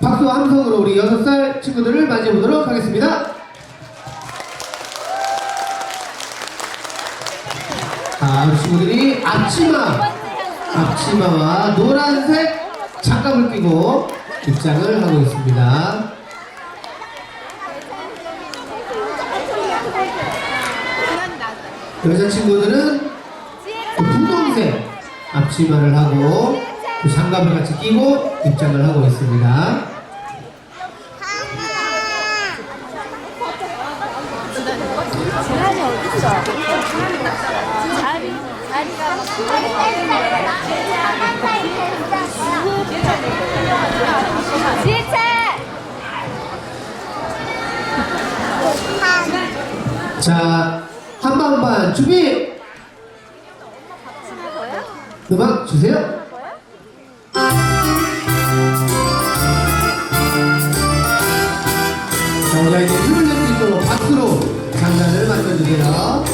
박수 함성으로 우리 6살 친구들을 맞이해보도록 하겠습니다. 자, 우리 친구들이 앞치마, 앞치마와 노란색 장갑을 끼고 입장을 하고 있습니다. 여자친구들은 그 분홍색 앞치마를 하고 그 장갑을 같이 끼고 입장을 하고 있습니다. 자리, 자리가 지혜차! 자, 한방반 준비! 음악 주세요. 주세요.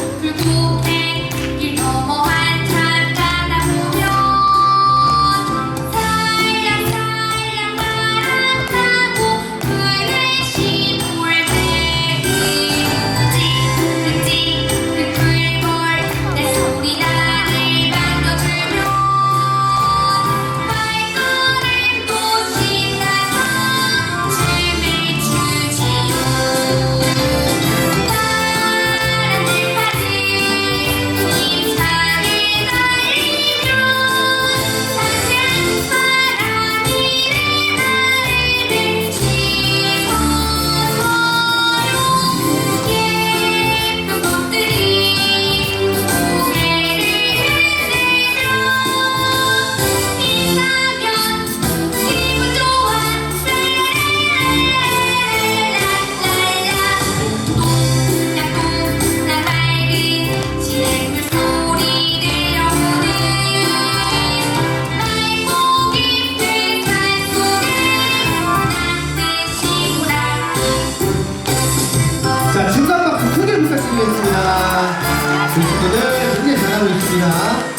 있습니다.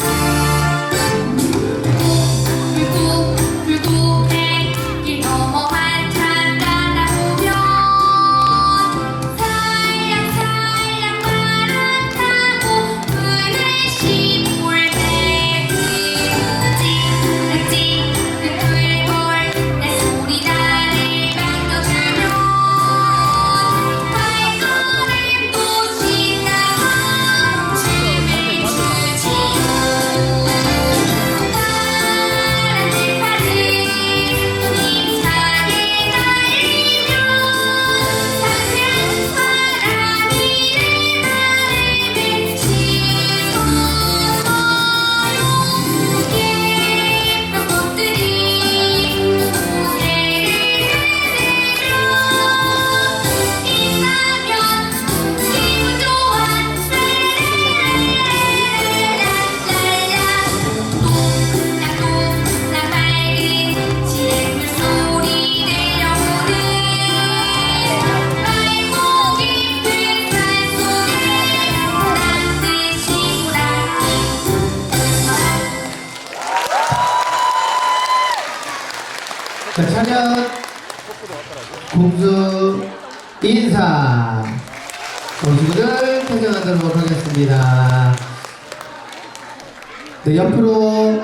자, 차렷, 공수, 인사. 공수들 퇴장하도록 하겠습니다. 네, 옆으로.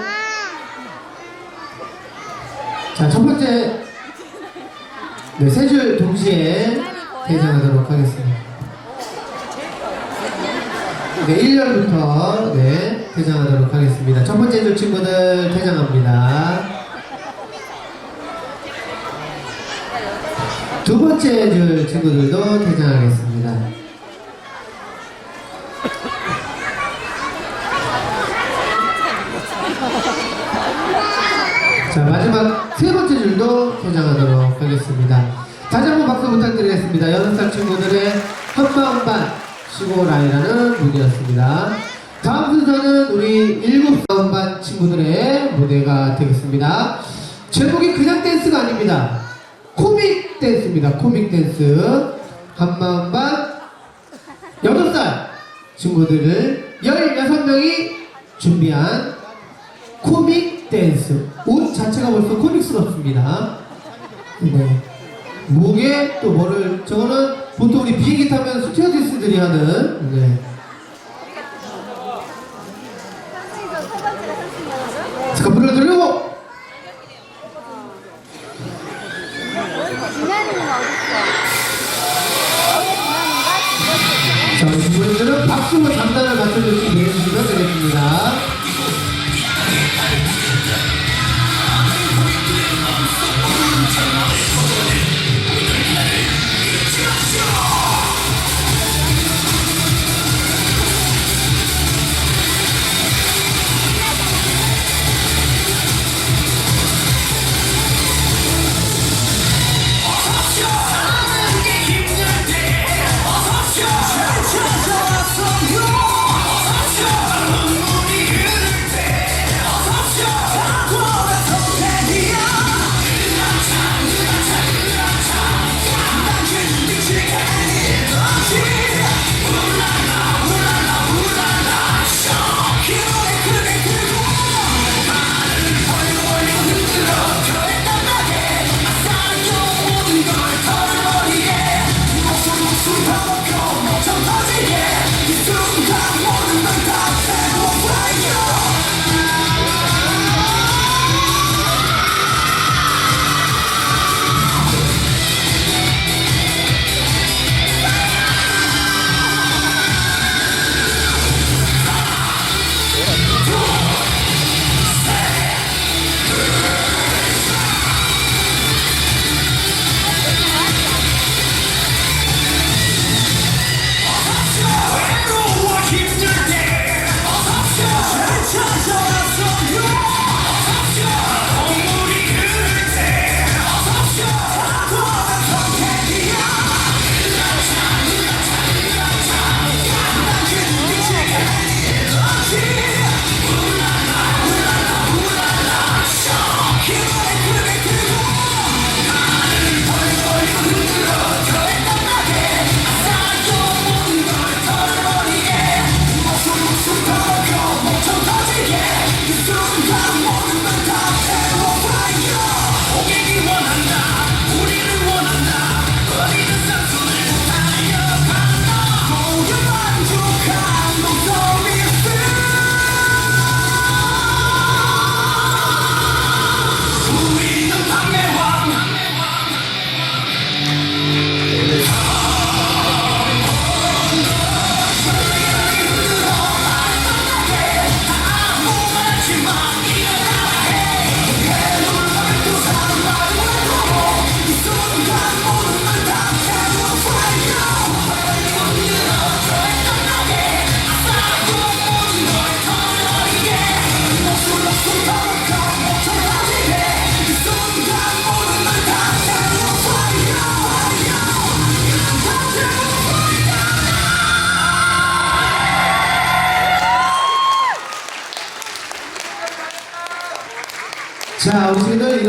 자, 첫 번째. 네, 세줄 동시에 퇴장하도록 하겠습니다. 네, 1년부터, 네, 퇴장하도록 하겠습니다. 첫 번째 줄 친구들 퇴장합니다. 두 번째 줄 친구들도 퇴장하겠습니다. 자, 마지막 세 번째 줄도 퇴장하도록 하겠습니다. 다시 한번 박수 부탁드리겠습니다. 여섯 살 친구들의 한마음반 시골아이라는 무대였습니다. 다음 순서는 우리 일곱 반 친구들의 무대가 되겠습니다. 제목이 그냥 댄스가 아닙니다. 코믹 댄스입니다. 코믹 댄스. 한마음반 여덟 살 친구들을 16명이 준비한 코믹 댄스. 옷 자체가 벌써 코믹스럽습니다. 네. 목에 또 뭐를 저거는 보통 우리 비행기 타면 스튜어디스들이 하는 네.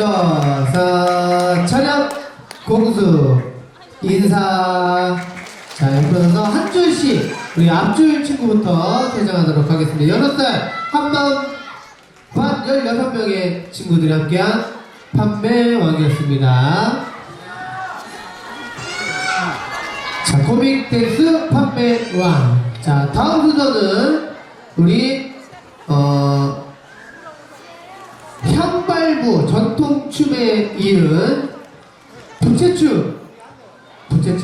일어서 차렷 공수 인사 자, 옆에서 한 줄씩 우리 앞줄 친구부터 퇴장하도록 하겠습니다. 여섯 살 한마음 반 16명의 친구들이 함께한 판매왕이었습니다. 자, 코믹 댄스 판매왕. 자, 다음 순서는 우리, 어, 향발부 전통춤에 이은 부채춤. 부채춤.